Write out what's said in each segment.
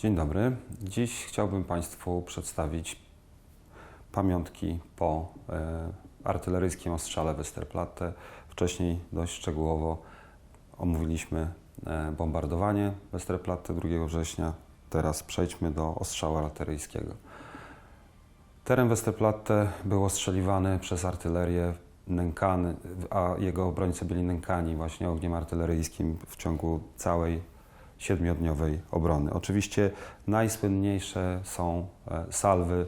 Dzień dobry. Dziś chciałbym Państwu przedstawić pamiątki po e, artyleryjskim ostrzale Westerplatte. Wcześniej dość szczegółowo omówiliśmy e, bombardowanie Westerplatte 2 września. Teraz przejdźmy do ostrzału artyleryjskiego. Teren Westerplatte był ostrzeliwany przez artylerię, nękany, a jego obrońcy byli nękani właśnie ogniem artyleryjskim w ciągu całej siedmiodniowej obrony. Oczywiście najsłynniejsze są e, salwy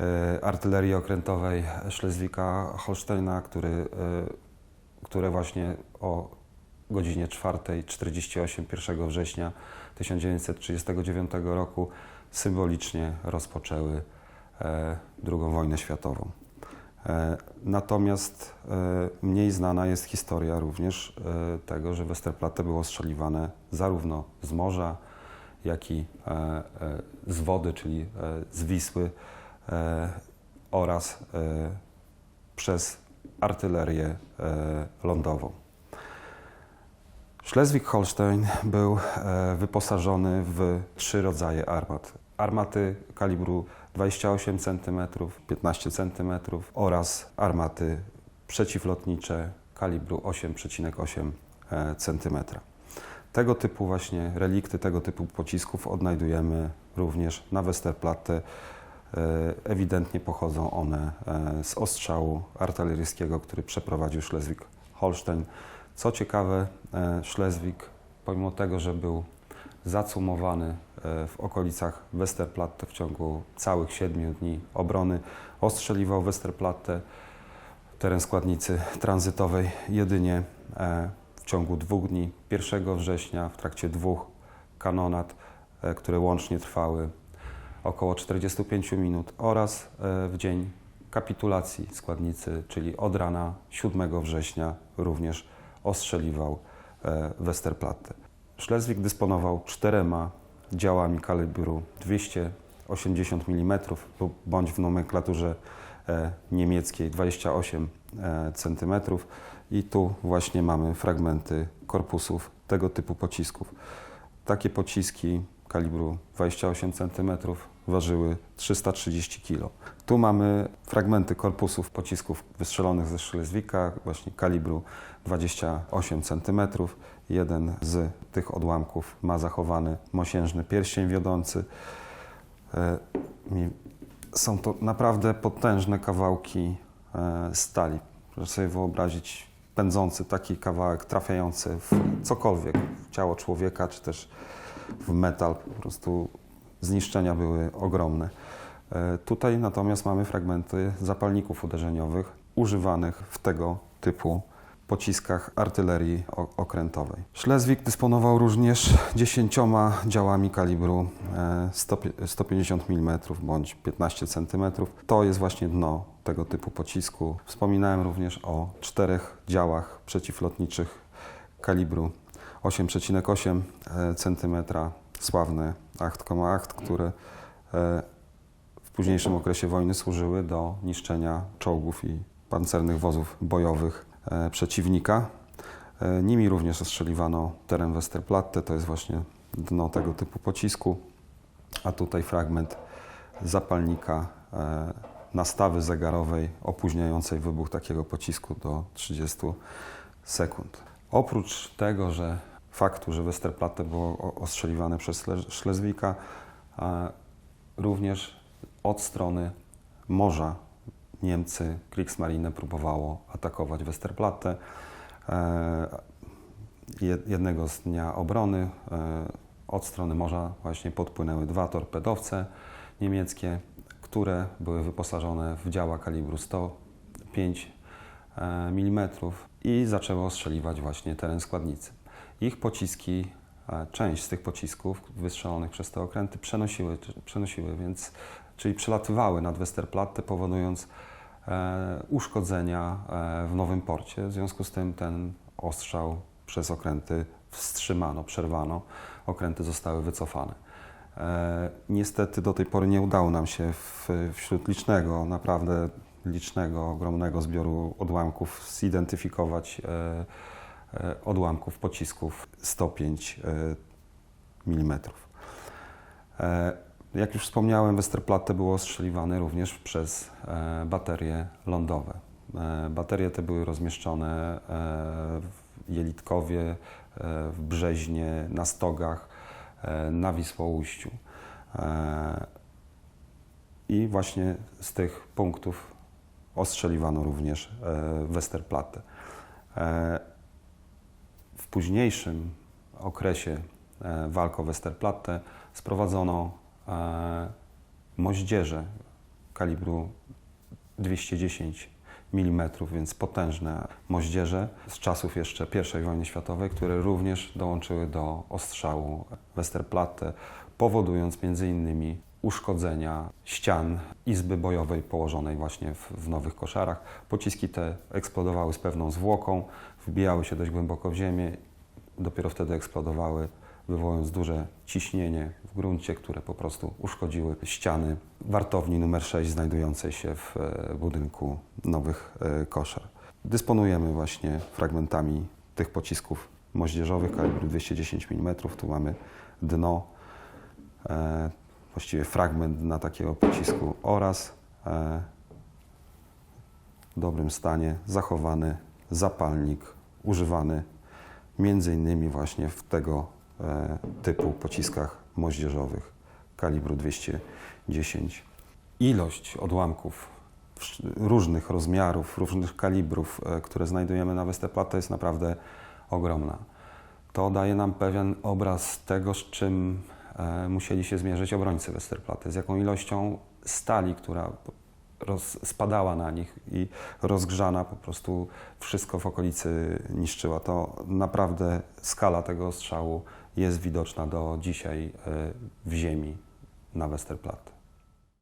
e, artylerii okrętowej Schleswika-Holsteina, który, e, które właśnie o godzinie 4.48 1 września 1939 roku symbolicznie rozpoczęły II wojnę światową. Natomiast mniej znana jest historia również tego, że Westerplatte było ostrzeliwane zarówno z morza, jak i z wody, czyli z Wisły oraz przez artylerię lądową. Schleswig-Holstein był wyposażony w trzy rodzaje armat. Armaty kalibru 28 cm, 15 cm oraz armaty przeciwlotnicze kalibru 8,8 cm. Tego typu właśnie relikty, tego typu pocisków odnajdujemy również na Westerplatte. Ewidentnie pochodzą one z ostrzału artyleryjskiego, który przeprowadził Schleswig-Holstein. Co ciekawe, Schleswig, pomimo tego, że był zacumowany w okolicach Westerplatte w ciągu całych siedmiu dni obrony, ostrzeliwał Westerplatte, teren składnicy tranzytowej, jedynie w ciągu dwóch dni, 1 września, w trakcie dwóch kanonat, które łącznie trwały około 45 minut oraz w dzień kapitulacji składnicy, czyli od rana 7 września również ostrzeliwał Westerplatte. Schleswig dysponował czterema działami kalibru 280 mm bądź w nomenklaturze niemieckiej 28 cm i tu właśnie mamy fragmenty korpusów tego typu pocisków. Takie pociski kalibru 28 cm ważyły 330 kg. Tu mamy fragmenty korpusów pocisków wystrzelonych ze Schleswika, właśnie kalibru 28 cm. Jeden z tych odłamków ma zachowany mosiężny pierścień wiodący. Są to naprawdę potężne kawałki stali. Proszę sobie wyobrazić pędzący taki kawałek, trafiający w cokolwiek, w ciało człowieka, czy też w metal. Po prostu zniszczenia były ogromne. Tutaj natomiast mamy fragmenty zapalników uderzeniowych używanych w tego typu pociskach artylerii okrętowej. Schleswig dysponował również 10 działami kalibru 150 mm bądź 15 cm. To jest właśnie dno tego typu pocisku. Wspominałem również o czterech działach przeciwlotniczych kalibru 8,8 cm. Sławne 8,8, które w późniejszym okresie wojny służyły do niszczenia czołgów i pancernych wozów bojowych przeciwnika. Nimi również ostrzeliwano teren Westerplatte, to jest właśnie dno tego typu pocisku, a tutaj fragment zapalnika nastawy zegarowej opóźniającej wybuch takiego pocisku do 30 sekund. Oprócz tego, że faktu, że Westerplatte było ostrzeliwane przez Schleswika, również od strony morza Niemcy, Kriegsmarine próbowało atakować Westerplatte. Jednego z dnia obrony od strony morza właśnie podpłynęły dwa torpedowce niemieckie, które były wyposażone w działa kalibru 105 mm i zaczęły ostrzeliwać właśnie teren składnicy. Ich pociski, część z tych pocisków wystrzelonych przez te okręty przenosiły, przenosiły więc, czyli przelatywały nad Westerplatte, powodując uszkodzenia w Nowym Porcie. W związku z tym ten ostrzał przez okręty wstrzymano, przerwano. Okręty zostały wycofane. Niestety do tej pory nie udało nam się w, wśród licznego, naprawdę licznego, ogromnego zbioru odłamków zidentyfikować odłamków pocisków 105 mm. E, Jak już wspomniałem, Westerplatte było ostrzeliwane również przez e, baterie lądowe. E, Baterie te były rozmieszczone e, w Jelitkowie, e, w Brzeźnie, na Stogach, e, na Wisłoujściu. E, I właśnie z tych punktów ostrzeliwano również e, Westerplatte. Późniejszym okresie e, walk o Westerplatte sprowadzono e, moździerze kalibru 210 mm, więc potężne moździerze z czasów jeszcze I wojny światowej, które również dołączyły do ostrzału Westerplatte, powodując między innymi uszkodzenia ścian izby bojowej położonej właśnie w, w nowych koszarach. Pociski te eksplodowały z pewną zwłoką, wbijały się dość głęboko w ziemię, dopiero wtedy eksplodowały, wywołując duże ciśnienie w gruncie, które po prostu uszkodziły ściany wartowni numer 6 znajdującej się w e, budynku nowych e, koszar. Dysponujemy właśnie fragmentami tych pocisków moździerzowych kalibru 210 mm. Tu mamy dno, e, właściwie fragment dna takiego pocisku oraz e, w dobrym stanie zachowany zapalnik używany między innymi właśnie w tego e, typu pociskach moździerzowych kalibru 210. Ilość odłamków różnych rozmiarów, różnych kalibrów, e, które znajdujemy na Westerplatte jest naprawdę ogromna. To daje nam pewien obraz tego, z czym musieli się zmierzyć obrońcy Westerplatte, z jaką ilością stali, która roz, spadała na nich i rozgrzana po prostu wszystko w okolicy niszczyła. To naprawdę skala tego ostrzału jest widoczna do dzisiaj e, w ziemi na Westerplatte.